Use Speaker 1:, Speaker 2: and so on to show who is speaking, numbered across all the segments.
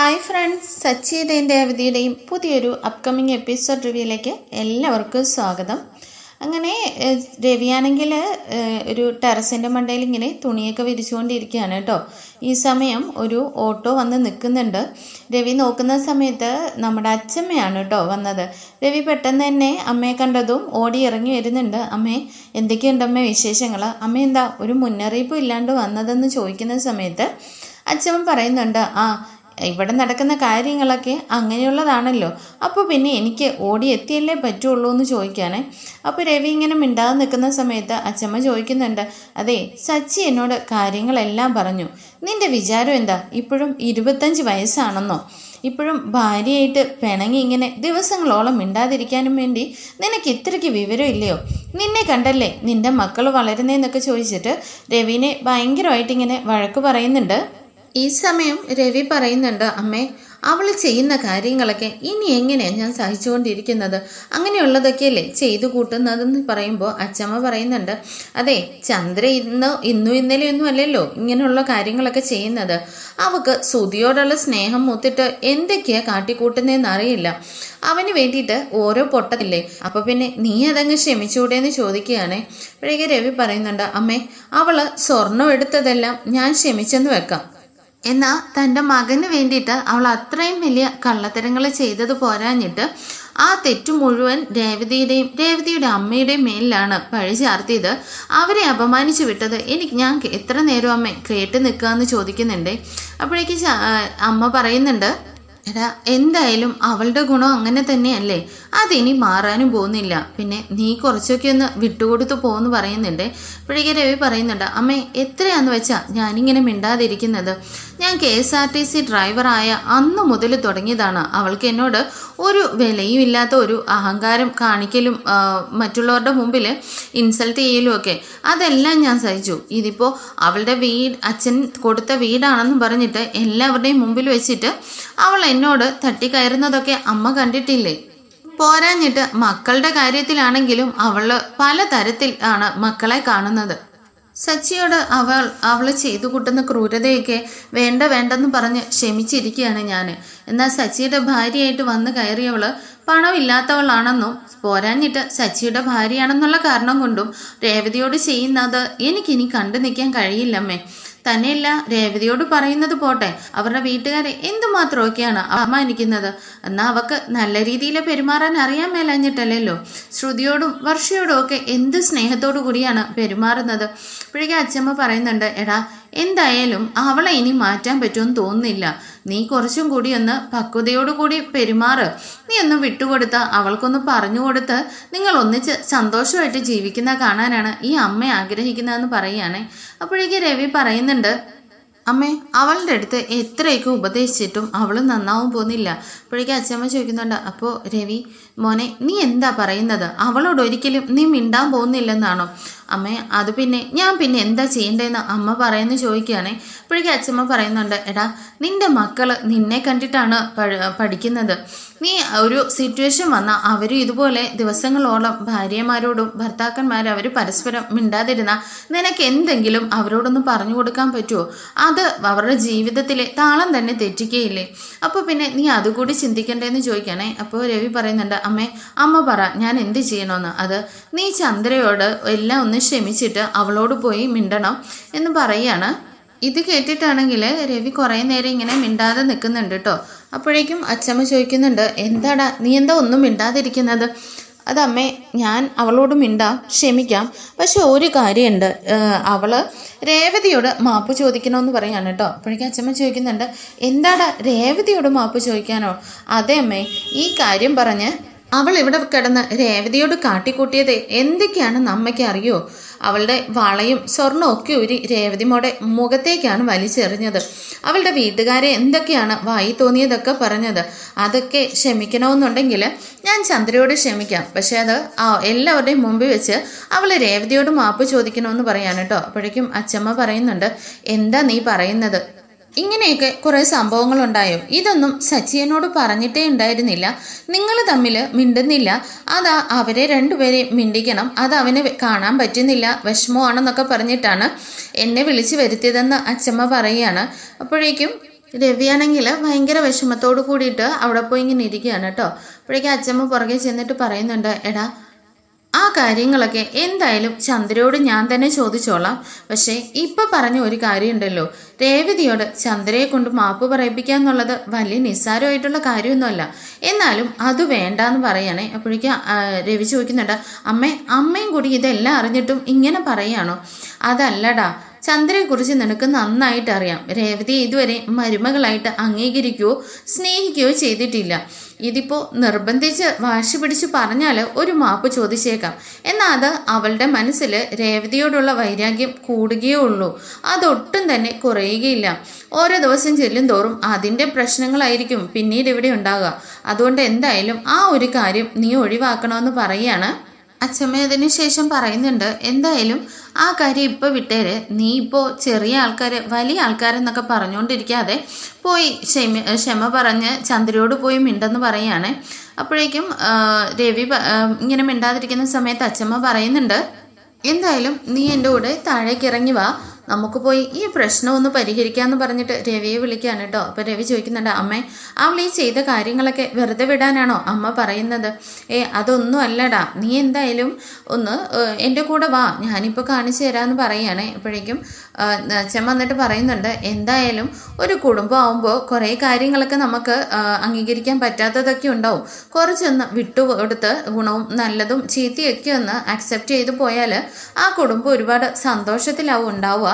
Speaker 1: Hi friends സച്ചിയുടെയും രേവതിയുടെയും പുതിയൊരു upcoming episode റിവ്യൂയിലേക്ക് എല്ലാവർക്കും സ്വാഗതം. അങ്ങനെ രവിയാണെങ്കിൽ ഒരു ടെറസിന്റെ മണ്ടയിൽ ഇങ്ങനെ തുണിയൊക്കെ വിരിച്ചുകൊണ്ടിരിക്കുകയാണ് കേട്ടോ. ഈ സമയം ഒരു ഓട്ടോ വന്ന് നിൽക്കുന്നുണ്ട്. രവി നോക്കുന്ന സമയത്ത് നമ്മുടെ അച്ഛമ്മയാണ് കേട്ടോ വന്നത്. രവി പെട്ടെന്ന് തന്നെ അമ്മയെ കണ്ടതും ഓടി ഇറങ്ങി വരുന്നുണ്ട്. അമ്മേ എന്തൊക്കെയുണ്ട് അമ്മ വിശേഷങ്ങൾ അമ്മ എന്താ ഒരു മുന്നറിയിപ്പും ഇല്ലാണ്ട് വന്നതെന്ന് ചോദിക്കുന്ന സമയത്ത് അച്ഛമ്മ പറയുന്നുണ്ട് ആ ഇവിടെ നടക്കുന്ന കാര്യങ്ങളൊക്കെ അങ്ങനെയുള്ളതാണല്ലോ. അപ്പോൾ പിന്നെ എനിക്ക് ഓടി എത്തിയല്ലേ പറ്റുള്ളൂ എന്ന് ചോദിക്കാനേ അപ്പോൾ രവി ഇങ്ങനെ മിണ്ടാതെ നിൽക്കുന്ന സമയത്ത് അച്ഛമ്മ ചോദിക്കുന്നുണ്ട് അതെ സച്ചി എന്നോട് കാര്യങ്ങളെല്ലാം പറഞ്ഞു. നിന്റെ വിചാരം എന്താ? ഇപ്പോഴും ഇരുപത്തഞ്ച് വയസ്സാണെന്നോ? ഇപ്പോഴും ഭാര്യയായിട്ട് പിണങ്ങി ഇങ്ങനെ ദിവസങ്ങളോളം മിണ്ടാതിരിക്കാനും വേണ്ടി നിനക്ക് ഇത്രയ്ക്ക് വിവരം ഇല്ലയോ നിന്നെ കണ്ടല്ലേ നിന്റെ മക്കൾ വളരുന്നതെന്നൊക്കെ ചോദിച്ചിട്ട് രവിനെ ഭയങ്കരമായിട്ട് ഇങ്ങനെ വഴക്ക് പറയുന്നുണ്ട്. ഈ സമയം രവി പറയുന്നുണ്ട് അമ്മേ അവൾ ചെയ്യുന്ന കാര്യങ്ങളൊക്കെ ഇനി എങ്ങനെയാണ് ഞാൻ സഹിച്ചുകൊണ്ടിരിക്കുന്നത്? അങ്ങനെയുള്ളതൊക്കെയല്ലേ ചെയ്തു കൂട്ടുന്നതെന്ന് പറയുമ്പോൾ അച്ചമ്മ പറയുന്നുണ്ട് അതെ ചന്ദ്ര ഇന്ന് ഇന്നും ഇന്നലെയൊന്നും അല്ലല്ലോ ഇങ്ങനെയുള്ള കാര്യങ്ങളൊക്കെ ചെയ്യുന്നത്. അവക്ക് സുതിയോടുള്ള സ്നേഹം മൂത്തിട്ട് എന്തൊക്കെയാണ് കാട്ടിക്കൂട്ടുന്നതെന്ന് അറിയില്ല. അവന് വേണ്ടിയിട്ട് ഓരോ പൊട്ടത്തില്ലേ? അപ്പോൾ പിന്നെ നീ അതങ്ങ് ക്ഷമിച്ചുകൂടെ എന്ന് ചോദിക്കുകയാണ്. അപ്പോഴേക്ക് രവി പറയുന്നുണ്ട് അമ്മേ അവൾ സ്വർണം എടുത്തതെല്ലാം ഞാൻ ക്ഷമിച്ചെന്ന് വെക്കാം. എന്നാൽ തന്റെ മകന് വേണ്ടിയിട്ട് അവൾ അത്രയും വലിയ കള്ളത്തരങ്ങൾ ചെയ്തത് പോരാഞ്ഞിട്ട് ആ തെറ്റു മുഴുവൻ രേവതിയുടെയും രേവതിയുടെ അമ്മയുടെയും മേലിലാണ് പഴി ചാർത്തിയത്. അവരെ അപമാനിച്ചു വിട്ടത് എനിക്ക് ഞാൻ എത്ര നേരം അമ്മ കേട്ട് എന്ന് ചോദിക്കുന്നുണ്ട്. അപ്പോഴേക്ക് അമ്മ പറയുന്നുണ്ട് എടാ എന്തായാലും അവളുടെ ഗുണം അങ്ങനെ തന്നെയല്ലേ? അതിനി മാറാനും പോകുന്നില്ല. പിന്നെ നീ കുറച്ചൊക്കെ ഒന്ന് വിട്ടുകൊടുത്ത് പോകുമെന്ന് പറയുന്നുണ്ട്. ഇപ്പോഴേക്ക് രവി പറയുന്നുണ്ട് അമ്മേ എത്രയാന്ന് വെച്ചാ ഞാനിങ്ങനെ മിണ്ടാതിരിക്കുന്നത്? ഞാൻ K S R T C ഡ്രൈവറായ അന്ന് മുതൽ തുടങ്ങിയതാണ്. അവൾക്ക് എന്നോട് ഒരു വിലയും ഇല്ലാത്ത ഒരു അഹങ്കാരം കാണിക്കലും മറ്റുള്ളവരുടെ മുമ്പിൽ ഇൻസൾട്ട് ചെയ്യലും ഒക്കെ. അതെല്ലാം ഞാൻ സഹിച്ചു. ഇതിപ്പോൾ അവളുടെ വീട് അച്ഛൻ കൊടുത്ത വീടാണെന്ന് പറഞ്ഞിട്ട് എല്ലാവരുടെയും മുമ്പിൽ വെച്ചിട്ട് അവൾ എന്നോട് തട്ടിക്കയറുന്നതൊക്കെ അമ്മ കണ്ടിട്ടില്ലേ? പോരാഞ്ഞിട്ട് മക്കളുടെ കാര്യത്തിലാണെങ്കിലും അവൾ പല തരത്തിൽ ആണ് മക്കളെ കാണുന്നത്. സച്ചിയോട് അവൾ അവൾ ചെയ്തു കൂട്ടുന്ന ക്രൂരതയൊക്കെ വേണ്ട വേണ്ടെന്ന് പറഞ്ഞ് ക്ഷമിച്ചിരിക്കുകയാണ് ഞാൻ എന്നാൽ സച്ചിയുടെ ഭാര്യയായിട്ട് വന്ന് കയറിയവൾ പണമില്ലാത്തവളാണെന്നും പോരാഞ്ഞിട്ട് സച്ചിയുടെ ഭാര്യയാണെന്നുള്ള കാരണം കൊണ്ടും രേവതിയോട് ചെയ്യുന്നത് എനിക്കിനി കണ്ടു നിൽക്കാൻ കഴിയില്ലമ്മേ. തന്നെയല്ല രേവതിയോട് പറയുന്നത് പോട്ടെ. അവരുടെ വീട്ടുകാരെ എന്തുമാത്രമൊക്കെയാണ് അപമാനിക്കുന്നത്? എന്നാൽ അവക്ക് നല്ല രീതിയിൽ പെരുമാറാൻ അറിയാൻ മേലഞ്ഞിട്ടല്ലല്ലോ. ശ്രുതിയോടും വർഷയോടും ഒക്കെ എന്ത് സ്നേഹത്തോടു കൂടിയാണ് പെരുമാറുന്നത്? ഇപ്പോഴേക്കും അച്ഛമ്മ പറയുന്നുണ്ട് എടാ എന്തായാലും അവളെ ഇനി മാറ്റാൻ പറ്റുമെന്ന് തോന്നുന്നില്ല. നീ കുറച്ചും കൂടി ഒന്ന് പക്വതയോടു കൂടി പെരുമാറ്. നീ ഒന്ന് വിട്ടുകൊടുത്ത് അവൾക്കൊന്ന് പറഞ്ഞു കൊടുത്ത് നിങ്ങൾ ഒന്നിച്ച് സന്തോഷമായിട്ട് ജീവിക്കുന്ന കാണാനാണ് ഈ അമ്മ ആഗ്രഹിക്കുന്നതെന്ന് പറയുകയാണേ. അപ്പോഴേക്ക് രവി പറയുന്നുണ്ട് അമ്മേ അവളുടെ അടുത്ത് എത്രയൊക്കെ ഉപദേശിച്ചിട്ടും അവൾ നന്നാവും പോകുന്നില്ല. അപ്പോഴേക്കും അച്ഛമ്മ ചോദിക്കുന്നുണ്ട് അപ്പോൾ രവി മോനെ നീ എന്താ പറയുന്നത്? അവളോട് ഒരിക്കലും നീ മിണ്ടാൻ പോകുന്നില്ലെന്നാണോ? അമ്മേ അത് പിന്നെ ഞാൻ പിന്നെ എന്താ ചെയ്യേണ്ടതെന്ന് അമ്മ പറയുന്നു ചോദിക്കുകയാണേ. അപ്പോഴേക്കും അച്ഛമ്മ പറയുന്നുണ്ട് എടാ നിന്റെ മക്കൾ നിന്നെ കണ്ടിട്ടാണ് പഠിക്കുന്നത്. നീ ഒരു സിറ്റുവേഷൻ വന്നാൽ അവർ ഇതുപോലെ ദിവസങ്ങളോളം ഭാര്യമാരോടും ഭർത്താക്കന്മാരും അവർ പരസ്പരം മിണ്ടാതിരുന്ന നിനക്ക് എന്തെങ്കിലും അവരോടൊന്ന് പറഞ്ഞു കൊടുക്കാൻ പറ്റുമോ അത് അവരുടെ ജീവിതത്തിലെ താളം തന്നെ തെറ്റിക്കുകയില്ലേ അപ്പോൾ പിന്നെ നീ അതുകൂടി ചിന്തിക്കണ്ടേന്ന് ചോദിക്കണേ അപ്പോൾ രവി പറയുന്നുണ്ട് അമ്മേ അമ്മ പറ ഞാൻ എന്ത് ചെയ്യണമെന്ന് അത് നീ ചന്ദ്രയോട് എല്ലാം ഒന്ന് ക്ഷമിച്ചിട്ട് അവളോട് പോയി മിണ്ടണം എന്ന് പറയാണ്. ഇത് കേട്ടിട്ടാണെങ്കിൽ രവി കുറേ നേരം ഇങ്ങനെ മിണ്ടാതെ നിൽക്കുന്നുണ്ട് കേട്ടോ അപ്പോഴേക്കും അച്ചമ്മ ചോദിക്കുന്നുണ്ട് എന്താടാ നീ എന്താ ഒന്നും മിണ്ടാതിരിക്കുന്നത്? അതമ്മേ ഞാൻ അവളോട് മിണ്ടാം ക്ഷമിക്കാം. പക്ഷെ ഒരു കാര്യമുണ്ട്. അവൾ രേവതിയോട് മാപ്പ് ചോദിക്കണമെന്ന് പറയാണ് കേട്ടോ അപ്പോഴേക്കും അച്ഛമ്മ ചോദിക്കുന്നുണ്ട് എന്താടാ രേവതിയോട് മാപ്പ് ചോദിക്കാനോ? അതെ അമ്മേ ഈ കാര്യം പറഞ്ഞ് അവൾ ഇവിടെ കിടന്ന് രേവതിയോട് കാട്ടിക്കൂട്ടിയത് എന്തൊക്കെയാണെന്ന് അമ്മയ്ക്ക് അറിയോ? അവളുടെ വളയും സ്വർണവും ഒക്കെ ഒരു രേവതി മോടെ മുഖത്തേക്കാണ് വലിച്ചെറിഞ്ഞത്. അവളുടെ വീട്ടുകാരെ എന്തൊക്കെയാണ് വായി തോന്നിയതൊക്കെ പറഞ്ഞത്? അതൊക്കെ ക്ഷമിക്കണമെന്നുണ്ടെങ്കിൽ ഞാൻ ചന്ദ്രയോട് ക്ഷമിക്കാം. പക്ഷെ അത് എല്ലാവരുടെയും മുമ്പിൽ വെച്ച് അവൾ രേവതിയോട് മാപ്പ് ചോദിക്കണമെന്ന് പറയാൻ കേട്ടോ. അപ്പോഴേക്കും അച്ചമ്മ പറയുന്നുണ്ട് എന്താ നീ പറയുന്നത്? ഇങ്ങനെയൊക്കെ കുറേ സംഭവങ്ങളുണ്ടായോ? ഇതൊന്നും സച്ചിയനോട് പറഞ്ഞിട്ടേ ഉണ്ടായിരുന്നില്ല. നിങ്ങൾ തമ്മിൽ മിണ്ടുന്നില്ല. അതാ അവരെ രണ്ടുപേരെയും മിണ്ടിക്കണം. അത് അവന് കാണാൻ പറ്റുന്നില്ല. വിഷമമാണെന്നൊക്കെ പറഞ്ഞിട്ടാണ് എന്നെ വിളിച്ചു വരുത്തിയതെന്ന് അച്ഛമ്മ പറയുകയാണ്. അപ്പോഴേക്കും രവിയാണെങ്കിൽ ഭയങ്കര വിഷമത്തോട് കൂടിയിട്ട് അവിടെ പോയി ഇങ്ങനെ ഇരിക്കുകയാണ് കേട്ടോ. അപ്പോഴേക്കും അച്ഛമ്മ പുറകെ ചെന്നിട്ട് പറയുന്നുണ്ട് എടാ ആ കാര്യങ്ങളൊക്കെ എന്തായാലും ചന്ദ്രയോട് ഞാൻ തന്നെ ചോദിച്ചോളാം. പക്ഷേ ഇപ്പൊ പറഞ്ഞ ഒരു കാര്യമുണ്ടല്ലോ. രേവതിയോട് ചന്ദ്രയെ കൊണ്ട് മാപ്പ് പറയിപ്പിക്കുക എന്നുള്ളത് വലിയ നിസ്സാരമായിട്ടുള്ള കാര്യമൊന്നുമല്ല. എന്നാലും അത് വേണ്ടാന്ന് പറയണേ. അപ്പോഴേക്കും രവി ചോദിക്കുന്നുണ്ട് അമ്മേ അമ്മയും കൂടി ഇതെല്ലാം അറിഞ്ഞിട്ടും ഇങ്ങനെ പറയാണോ? അതല്ലടാ ചന്ദ്രയെക്കുറിച്ച് നിനക്ക് നന്നായിട്ട് അറിയാം. രേവതി ഇതുവരെ മരുമകളായിട്ട് അംഗീകരിക്കുകയോ സ്നേഹിക്കുകയോ ചെയ്തിട്ടില്ല. ഇതിപ്പോ നിർബന്ധിച്ച് വാശി പിടിച്ച് പറഞ്ഞാൽ ഒരു മാപ്പ് ചോദിച്ചേക്കാം. എന്നാൽ അത് അവളുടെ മനസ്സിൽ രേവതിയോടുള്ള വൈരാഗ്യം കൂടുകയേ ഉള്ളൂ. അതൊട്ടും തന്നെ കുറയുകയില്ല. ഓരോ ദിവസം ചെല്ലും തോറും അതിന്റെ പ്രശ്നങ്ങളായിരിക്കും പിന്നീട് ഇവിടെ ഉണ്ടാകുക അതുകൊണ്ട് എന്തായാലും ആ ഒരു കാര്യം നീ ഒഴിവാക്കണമെന്ന് പറയാണ് അച്ഛമ്മ അതിന് ശേഷം പറയുന്നുണ്ട് എന്തായാലും ആ കാര്യം ഇപ്പോൾ വിട്ടേര്. നീ ഇപ്പോൾ ചെറിയ ആൾക്കാർ വലിയ ആൾക്കാരെന്നൊക്കെ പറഞ്ഞുകൊണ്ടിരിക്കാതെ പോയി ക്ഷമ ക്ഷമ പറഞ്ഞ് ചന്ദ്രയോട് പോയി മിണ്ടെന്ന് പറയാണ്. അപ്പോഴേക്കും രവി ഇങ്ങനെ മിണ്ടാതിരിക്കുന്ന സമയത്ത് അച്ഛമ്മ പറയുന്നുണ്ട് എന്തായാലും നീ എന്റെ കൂടെ താഴേക്ക് ഇറങ്ങി വാ. നമുക്ക് പോയി ഈ പ്രശ്നം ഒന്ന് പരിഹരിക്കാമെന്ന് പറഞ്ഞിട്ട് രവിയെ വിളിക്കുകയാണ് കേട്ടോ അപ്പോൾ രവി ചോദിക്കുന്നുണ്ട് അമ്മേ അവൾ ഈ ചെയ്ത കാര്യങ്ങളൊക്കെ വെറുതെ വിടാനാണോ അമ്മ പറയുന്നത്? ഏ അതൊന്നും അല്ലടാ. നീ എന്തായാലും ഒന്ന് എന്റെ കൂടെ വാ. ഞാനിപ്പോൾ കാണിച്ചു തരാമെന്ന് പറയുകയാണ് ഇപ്പോഴേക്കും അച്ഛൻ വന്നിട്ട് പറയുന്നുണ്ട് എന്തായാലും ഒരു കുടുംബം ആവുമ്പോൾ കുറേ കാര്യങ്ങളൊക്കെ നമുക്ക് അംഗീകരിക്കാൻ പറ്റാത്തതൊക്കെ ഉണ്ടാവും. കുറച്ചൊന്ന് വിട്ടുകൊടുത്ത് ഗുണവും നല്ലതും ചീത്തയൊക്കെ ഒന്ന് അക്സെപ്റ്റ് ചെയ്തു പോയാൽ ആ കുടുംബം ഒരുപാട് സന്തോഷത്തിലാവും ഉണ്ടാവുക.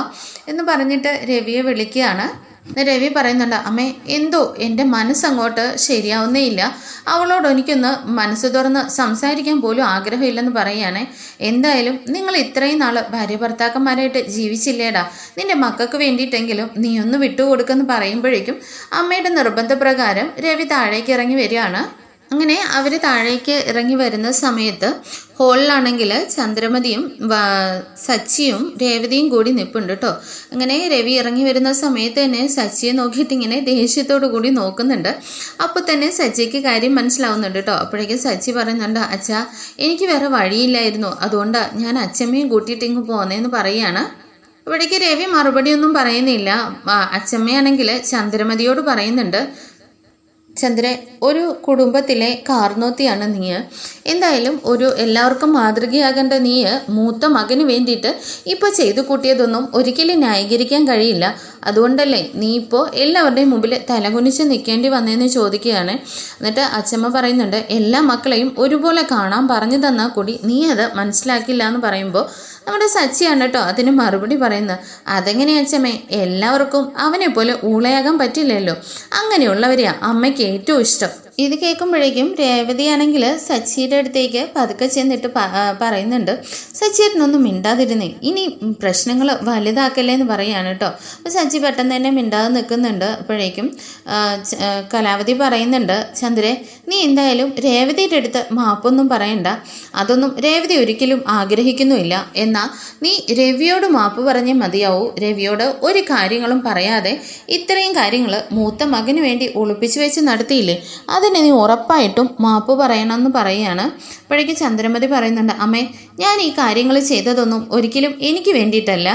Speaker 1: എന്ന് പറഞ്ഞിട്ട് രവിയെ വിളിക്കുകയാണ്. രവി പറയുന്നുണ്ട് അമ്മേ എന്തോ? എന്റെ മനസ്സങ്ങോട്ട് ശരിയാവുന്നേയില്ല. അവളോട് എനിക്കൊന്ന് മനസ്സ് തുറന്ന് സംസാരിക്കാൻ പോലും ആഗ്രഹമില്ലെന്ന് പറയുകയാണേ. എന്തായാലും നിങ്ങൾ ഇത്രയും നാൾ ഭാര്യ ഭർത്താക്കന്മാരായിട്ട് ജീവിച്ചില്ലേടാ. നിന്റെ മക്കൾക്ക് വേണ്ടിയിട്ടെങ്കിലും നീ ഒന്ന് വിട്ടുകൊടുക്കെന്ന് പറയുമ്പോഴേക്കും അമ്മയുടെ നിർബന്ധപ്രകാരം രവി താഴേക്ക് ഇറങ്ങി വരികയാണ്. അങ്ങനെ അവർ താഴേക്ക് ഇറങ്ങി വരുന്ന സമയത്ത് ഹോളിലാണെങ്കിൽ ചന്ദ്രമതിയും സച്ചിയും രേവതിയും കൂടി നിൽപ്പുണ്ട് കേട്ടോ അങ്ങനെ രവി ഇറങ്ങി വരുന്ന സമയത്ത് തന്നെ സച്ചിയെ നോക്കിയിട്ട് ഇങ്ങനെ ദേഷ്യത്തോടു കൂടി നോക്കുന്നുണ്ട്. അപ്പോൾ തന്നെ സച്ചിക്ക് കാര്യം മനസ്സിലാവുന്നുണ്ട് കേട്ടോ അപ്പോഴേക്കും സച്ചി പറയുന്നുണ്ട് അച്ഛാ എനിക്ക് വേറെ വഴിയില്ലായിരുന്നു. അതുകൊണ്ട് ഞാൻ അച്ഛമ്മയും കൂട്ടിയിട്ട് ഇങ്ങ് പോന്നേന്ന് പറയുകയാണ് അപ്പോഴേക്ക് രവി മറുപടിയൊന്നും പറയുന്നില്ല. അച്ഛമ്മയാണെങ്കിൽ ചന്ദ്രമതിയോട് പറയുന്നുണ്ട് ചന്ദ്ര ഒരു കുടുംബത്തിലെ കാർന്നോത്തിയാണ് നീ എന്തായാലും ഒരു എല്ലാവർക്കും മാതൃകയാകേണ്ട നീ മൂത്ത മകന് വേണ്ടിയിട്ട് ഇപ്പോൾ ചെയ്തു കൂട്ടിയതൊന്നും ഒരിക്കലും ന്യായീകരിക്കാൻ കഴിയില്ല. അതുകൊണ്ടല്ലേ നീ ഇപ്പോൾ എല്ലാവരുടെയും മുമ്പിൽ തലകുനിച്ച് നിൽക്കേണ്ടി വന്നതെന്ന് ചോദിക്കുകയാണ്. എന്നിട്ട് അച്ഛമ്മ പറയുന്നുണ്ട് എല്ലാ മക്കളെയും ഒരുപോലെ കാണാൻ പറഞ്ഞു തന്നാൽ കൂടി നീ അത് മനസ്സിലാക്കില്ല എന്ന് പറയുമ്പോൾ നമ്മുടെ സച്ചിയാണ് കേട്ടോ അതിന് മറുപടി പറയുന്നത്. അതെങ്ങനെയാ അച്ഛമ്മേ എല്ലാവർക്കും അവനെപ്പോലെ പോലെ ഊളയാകാൻ പറ്റില്ലല്ലോ. അങ്ങനെയുള്ളവരെയാ അമ്മയ്ക്ക് ഏറ്റവും ഇഷ്ടം. ഇത് കേൾക്കുമ്പോഴേക്കും രേവതിയാണെങ്കിൽ സച്ചിയുടെ അടുത്തേക്ക് പതുക്കെ ചെന്നിട്ട് പറയുന്നുണ്ട്. സച്ചിയേട്ടനൊന്നും മിണ്ടാതിരുന്നേ. ഇനി പ്രശ്നങ്ങൾ വലുതാക്കല്ലേ എന്ന് പറയാണ് കേട്ടോ. അപ്പോൾ സച്ചി പെട്ടെന്ന് തന്നെ മിണ്ടാതെ നിൽക്കുന്നുണ്ട്. അപ്പോഴേക്കും കലാവതി പറയുന്നുണ്ട് ചന്ദ്രെ നീ എന്തായാലും രേവതിയുടെ അടുത്ത് മാപ്പൊന്നും പറയണ്ട. അതൊന്നും രേവതി ഒരിക്കലും ആഗ്രഹിക്കുന്നുമില്ല. എന്നാൽ നീ രവിയോട് മാപ്പ് പറഞ്ഞേ മതിയാവൂ. രവിയോട് ഒരു കാര്യങ്ങളും പറയാതെ ഇത്രയും കാര്യങ്ങൾ മൂത്ത മകന് വേണ്ടി ഒളിപ്പിച്ചു വെച്ച് നടത്തിയില്ലേ? അതിന് നീ ഉറപ്പായിട്ടും മാപ്പ് പറയണമെന്ന് പറയുകയാണ്. അപ്പോഴേക്ക് ചന്ദ്രമതി പറയുന്നുണ്ട് അമ്മേ ഞാൻ ഈ കാര്യങ്ങൾ ചെയ്തതൊന്നും ഒരിക്കലും എനിക്ക് വേണ്ടിയിട്ടല്ല.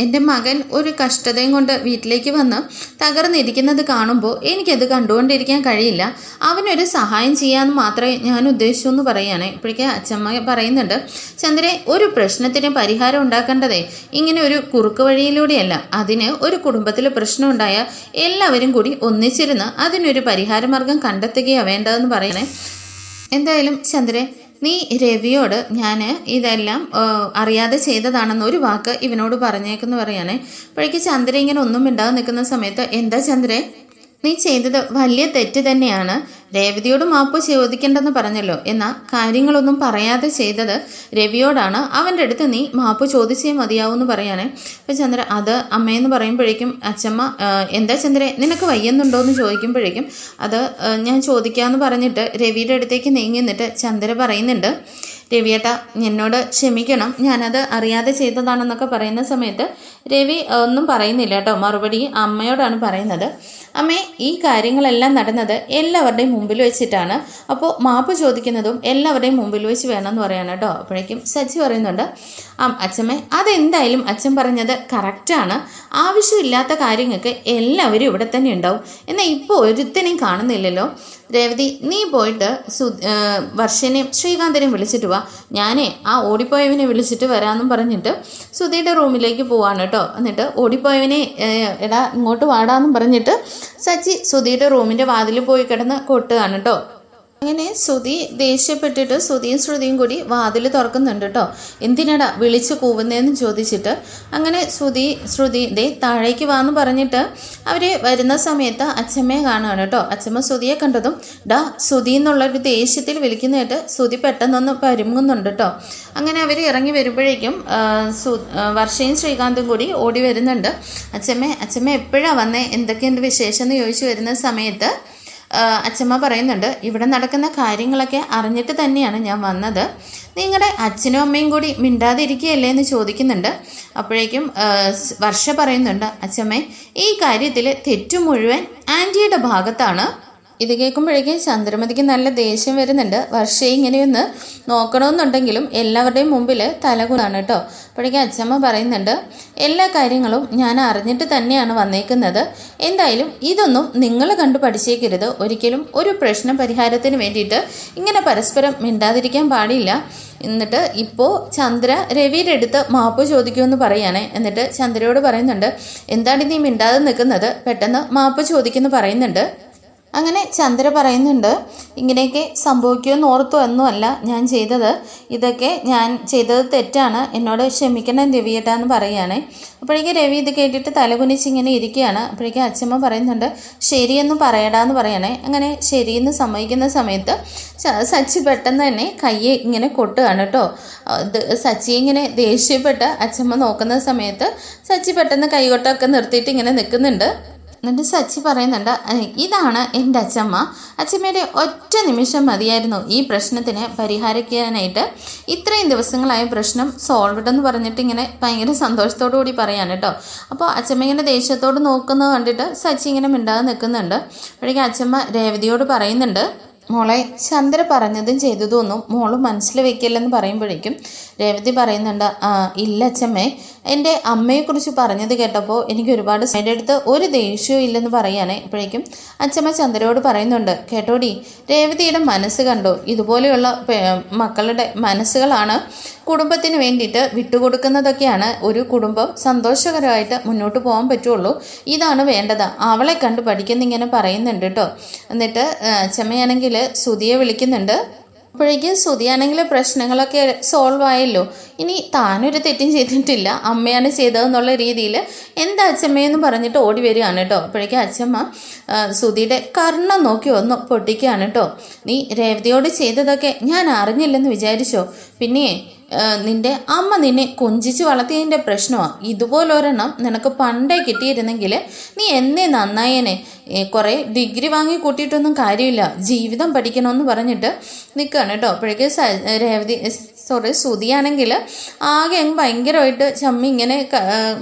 Speaker 1: എന്റെ മകൻ ഒരു കഷ്ടതയും കൊണ്ട് വീട്ടിലേക്ക് വന്ന് തകർന്നിരിക്കുന്നത് കാണുമ്പോൾ എനിക്കത് കണ്ടുകൊണ്ടിരിക്കാൻ കഴിയില്ല. അവനൊരു സഹായം ചെയ്യാമെന്ന് മാത്രമേ ഞാൻ ഉദ്ദേശിച്ചു എന്ന് പറയുകയാണ്. ഇപ്പോഴേക്ക് അച്ഛമ്മ പറയുന്നുണ്ട് ചന്ദ്രെ ഒരു പ്രശ്നത്തിന് പരിഹാരം ഉണ്ടാക്കേണ്ടതേ. ഇങ്ങനെ ഒരു കുറുക്ക് വഴിയിലൂടെയല്ല. അതിന് ഒരു കുടുംബത്തിൽ പ്രശ്നം ഉണ്ടായാൽ എല്ലാവരും കൂടി ഒന്നിച്ചിരുന്ന് അതിനൊരു പരിഹാരമാർഗം കണ്ടെത്തുകയാണ് വേണ്ടതെന്ന് പറയണേ എന്തായാലും ചന്ദ്രൻ നീ രവിയോട് ഞാൻ ഇതെല്ലാം അറിയാതെ ചെയ്തതാണെന്ന് ഒരു വാക്ക് ഇവനോട് പറഞ്ഞേക്കെന്ന് പറയാനേ അപ്പോഴേക്ക് ചന്ദ്ര ഇങ്ങനെ ഒന്നും മിണ്ടാതെ നിൽക്കുന്ന സമയത്ത് എന്താ ചന്ദ്രേ? നീ ചെയ്തത് വലിയ തെറ്റ് തന്നെയാണ്. രേവതിയോട് മാപ്പ് ചോദിക്കേണ്ടെന്ന് പറഞ്ഞല്ലോ. എന്നാൽ കാര്യങ്ങളൊന്നും പറയാതെ ചെയ്തത് രവിയോടാണ്. അവന്റെ അടുത്ത് നീ മാപ്പ് ചോദിച്ചേ മതിയാവൂന്ന് പറയാനേ. അപ്പം ചന്ദ്ര അത് അമ്മയെന്ന് പറയുമ്പോഴേക്കും അച്ഛമ്മ "ആ, എന്താ ചന്ദ്രേ നിനക്ക് വയ്യുന്നുണ്ടോ എന്ന് ചോദിക്കുമ്പോഴേക്കും അത് ഞാൻ ചോദിക്കാമെന്ന് പറഞ്ഞിട്ട് രവിയുടെ അടുത്തേക്ക് നീങ്ങി നിന്നിട്ട് ചന്ദ്ര പറയുന്നുണ്ട് രവിയേട്ട എന്നോട് ക്ഷമിക്കണം. ഞാനത് അറിയാതെ ചെയ്തതാണെന്നൊക്കെ പറയുന്ന സമയത്ത് രവി ഒന്നും പറയുന്നില്ല കേട്ടോ. മറുപടി അമ്മയോടാണ് പറയുന്നത്. അമ്മേ ഈ കാര്യങ്ങളെല്ലാം നടന്നത് എല്ലാവരുടെയും മുമ്പിൽ വെച്ചിട്ടാണ്. അപ്പോൾ മാപ്പ് ചോദിക്കുന്നതും എല്ലാവരുടെയും മുമ്പിൽ വെച്ച് വേണമെന്ന് പറയാണ് കേട്ടോ. അപ്പോഴേക്കും സജി പറയുന്നുണ്ട് ആ അച്ഛമ്മേ അതെന്തായാലും അച്ഛൻ പറഞ്ഞത് കറക്റ്റാണ് ആവശ്യമില്ലാത്ത കാര്യങ്ങൾക്ക് എല്ലാവരും ഇവിടെ തന്നെ ഉണ്ടാവും. എന്നാൽ ഇപ്പോൾ ഒരുത്തനെയും കാണുന്നില്ലല്ലോ. രേവതി നീ പോയിട്ട് സു വർഷനെയും ശ്രീകാന്തനെയും വിളിച്ചിട്ട് വാ. ഞാനേ ആ ഓടിപ്പോയവനെ വിളിച്ചിട്ട് വരാമെന്നും പറഞ്ഞിട്ട് സുധിയുടെ റൂമിലേക്ക് പോവാണ് കേട്ടോ. എന്നിട്ട് ഓടിപ്പോയവനെ എടാ ഇങ്ങോട്ട് വാടാന്നും പറഞ്ഞിട്ട് സച്ചി സുധിയുടെ റൂമിന്റെ വാതിൽ പോയി കിടന്ന് കൊട്ടുകയാണ് കേട്ടോ. അങ്ങനെ ശ്രുതി ദേഷ്യപ്പെട്ടിട്ട് ശ്രുതിയും ശ്രുതിയും കൂടി വാതിൽ തുറക്കുന്നുണ്ട് കേട്ടോ. എന്തിനടാ വിളിച്ച് കൂവുന്നതെന്ന് ചോദിച്ചിട്ട്. അങ്ങനെ ശ്രുതി ശ്രുതി ദേ താഴേക്ക് വാന്ന് പറഞ്ഞിട്ട് അവർ വരുന്ന സമയത്ത് അച്ഛമ്മയെ കാണുകയാണ് കേട്ടോ. അച്ഛമ്മ ശ്രുതിയെ കണ്ടതും ഡാ ശ്രുതി എന്നുള്ളൊരു ദേഷ്യത്തിൽ വിളിക്കുന്നതായിട്ട് ശ്രുതി പെട്ടെന്നൊന്ന് പരുങ്ങുന്നുണ്ട് കേട്ടോ. അങ്ങനെ അവർ ഇറങ്ങി വരുമ്പോഴേക്കും വർഷയും ശ്രീകാന്തും കൂടി ഓടി വരുന്നുണ്ട്. അച്ഛമ്മ അച്ഛമ്മ എപ്പോഴാണ് വന്നേ? എന്തൊക്കെയുണ്ട് വിശേഷം എന്ന് ചോദിച്ചു വരുന്ന സമയത്ത് അച്ഛമ്മ പറയുന്നുണ്ട് ഇവിടെ നടക്കുന്ന കാര്യങ്ങളൊക്കെ അറിഞ്ഞിട്ട് തന്നെയാണ് ഞാൻ വന്നത്. നിങ്ങളുടെ അച്ഛനും അമ്മയും കൂടി മിണ്ടാതിരിക്കുകയല്ലേ? എന്ന് ചോദിക്കുന്നുണ്ട്. അപ്പോഴേക്കും വർഷ പറയുന്നുണ്ട് അച്ഛമ്മേ ഈ കാര്യത്തിൽ തെറ്റു മുഴുവൻ ആന്റിയുടെ ഭാഗത്താണ് ഇത് കേൾക്കുമ്പോഴേക്കും ചന്ദ്രമതിക്ക് നല്ല ദേഷ്യം വരുന്നുണ്ട്. വർഷയെ ഇങ്ങനെയൊന്ന് നോക്കണമെന്നുണ്ടെങ്കിലും എല്ലാവരുടെയും മുമ്പിൽ തലകുണാണ് കേട്ടോ. അപ്പോഴേക്കും അച്ഛമ്മ പറയുന്നുണ്ട് എല്ലാ കാര്യങ്ങളും ഞാൻ അറിഞ്ഞിട്ട് തന്നെയാണ് വന്നേക്കുന്നത്. എന്തായാലും ഇതൊന്നും നിങ്ങൾ കണ്ടു പഠിച്ചേക്കരുത്. ഒരിക്കലും ഒരു പ്രശ്ന പരിഹാരത്തിന് വേണ്ടിയിട്ട് ഇങ്ങനെ പരസ്പരം മിണ്ടാതിരിക്കാൻ പാടില്ല. എന്നിട്ട് ഇപ്പോൾ ചന്ദ്ര രവിയുടെ അടുത്ത് മാപ്പ് ചോദിക്കുമെന്ന് പറയുകയാണേ എന്നിട്ട് ചന്ദ്രയോട് പറയുന്നുണ്ട് എന്താണ് നീ മിണ്ടാതെ നിൽക്കുന്നത്? പെട്ടെന്ന് മാപ്പ് ചോദിക്കുമെന്ന് പറയുന്നുണ്ട്. അങ്ങനെ ചന്ദ്ര പറയുന്നുണ്ട് ഇങ്ങനെയൊക്കെ സംഭവിക്കുമെന്ന് ഓർത്തു ഒന്നുമല്ല ഞാൻ ചെയ്തത്. ഇതൊക്കെ ഞാൻ ചെയ്തത് തെറ്റാണ്. എന്നോട് ക്ഷമിക്കണം രവിയേട്ടാ എന്ന് പറയുകയാണേ. അപ്പോഴേക്കും രവി ഇത് കേട്ടിട്ട് തലകുനിച്ചിങ്ങനെ ഇരിക്കുകയാണ്. അപ്പോഴേക്കും അച്ഛമ്മ പറയുന്നുണ്ട് ശരിയെന്ന് പറയടാന്ന് പറയണേ. അങ്ങനെ ശരിയെന്ന് സമ്മതിക്കുന്ന സമയത്ത് സച്ചി പെട്ടെന്ന് തന്നെ കയ്യെ ഇങ്ങനെ കൊട്ടുകയാണ് കേട്ടോ. സച്ചി ഇങ്ങനെ ദേഷ്യപ്പെട്ട് അച്ഛമ്മ നോക്കുന്ന സമയത്ത് സച്ചി പെട്ടെന്ന് കൈകൊട്ടൊക്കെ നിർത്തിയിട്ട് ഇങ്ങനെ നിൽക്കുന്നുണ്ട്. എന്നിട്ട് സച്ചി പറയുന്നുണ്ട് ഇതാണ് എന്റെ അച്ഛമ്മ അച്ഛമ്മയുടെ ഒറ്റ നിമിഷം മതിയായിരുന്നു ഈ പ്രശ്നത്തിന് പരിഹരിക്കാനായിട്ട് ഇത്രയും ദിവസങ്ങളായ പ്രശ്നം സോൾവ്ഡ് എന്ന് പറഞ്ഞിട്ട് ഇങ്ങനെ ഭയങ്കര സന്തോഷത്തോടു കൂടി പറയാണ് കേട്ടോ. അപ്പോൾ അച്ഛമ്മ ഇങ്ങനെ ദേഷ്യത്തോട് നോക്കുന്നത് കണ്ടിട്ട് സച്ചി ഇങ്ങനെ മിണ്ടാതെ നിൽക്കുന്നുണ്ട്. അപ്പോഴേക്കും അച്ഛമ്മ രേവതിയോട് പറയുന്നുണ്ട് മോളെ ചന്ദ്ര പറഞ്ഞതും ചെയ്തതും ഒന്നും മോൾ മനസ്സിൽ വെക്കില്ലെന്ന് പറയുമ്പോഴേക്കും രേവതി പറയുന്നുണ്ട് "ആ, ഇല്ല അച്ഛമ്മേ എന്റെ അമ്മയെക്കുറിച്ച് പറഞ്ഞത് കേട്ടപ്പോൾ എനിക്ക് ഒരുപാട് എന്റെ അടുത്ത് ഒരു ദേഷ്യവും ഇല്ലെന്ന് പറയാനേ അപ്പോഴേക്കും അച്ഛമ്മ ചന്ദ്രയോട് പറയുന്നുണ്ട്. കേട്ടോടി രേവതിയുടെ മനസ്സ് കണ്ടോ? ഇതുപോലെയുള്ള മക്കളുടെ മനസ്സുകളാണ് കുടുംബത്തിന് വേണ്ടിയിട്ട് വിട്ടുകൊടുക്കുന്നതൊക്കെയാണ് ഒരു കുടുംബം സന്തോഷകരമായിട്ട് മുന്നോട്ട് പോകാൻ പറ്റുള്ളൂ. ഇതാണ് വേണ്ടത്. അവളെ കണ്ട് പഠിക്കുന്നിങ്ങനെ പറയുന്നുണ്ട് കേട്ടോ. എന്നിട്ട് അച്ഛമ്മയാണെങ്കിൽ സുതിയെ വിളിക്കുന്നുണ്ട്. അപ്പോഴേക്കും സുതിയാണെങ്കിൽ പ്രശ്നങ്ങളൊക്കെ സോൾവ് ആയല്ലോ. ഇനി താനൊരു തെറ്റും ചെയ്തിട്ടില്ല. അമ്മയാണ് ചെയ്തതെന്നുള്ള രീതിയിൽ എന്താ അച്ഛമ്മയെന്ന് പറഞ്ഞിട്ട് ഓടി വരികയാണ് കേട്ടോ. അപ്പോഴേക്കും അച്ഛമ്മ സുതിയുടെ കർണം നോക്കി ഒന്ന് പൊട്ടിക്കുകയാണ് കേട്ടോ. നീ രേവതിയോട് ചെയ്തതൊക്കെ ഞാൻ അറിഞ്ഞില്ലെന്ന് വിചാരിച്ചോ? പിന്നെ നിന്റെ അമ്മ നിന്നെ കൊഞ്ചിച്ച് വളർത്തിയതിന്റെ പ്രശ്നമാണ് ഇതുപോലൊരെണ്ണം നിനക്ക് പണ്ടേ കിട്ടിയിരുന്നെങ്കിൽ നീ എന്നേ നന്നായേനെ. കുറേ ഡിഗ്രി വാങ്ങി കൂട്ടിയിട്ടൊന്നും കാര്യമില്ല. ജീവിതം പഠിക്കണമെന്ന് പറഞ്ഞിട്ട് നിൽക്കുകയാണ് കേട്ടോ. അപ്പോഴേക്കും രേവതി സോറി സുതിയാണെങ്കിൽ ആകെ അങ്ങ് ഭയങ്കരമായിട്ട് ചമ്മി ഇങ്ങനെ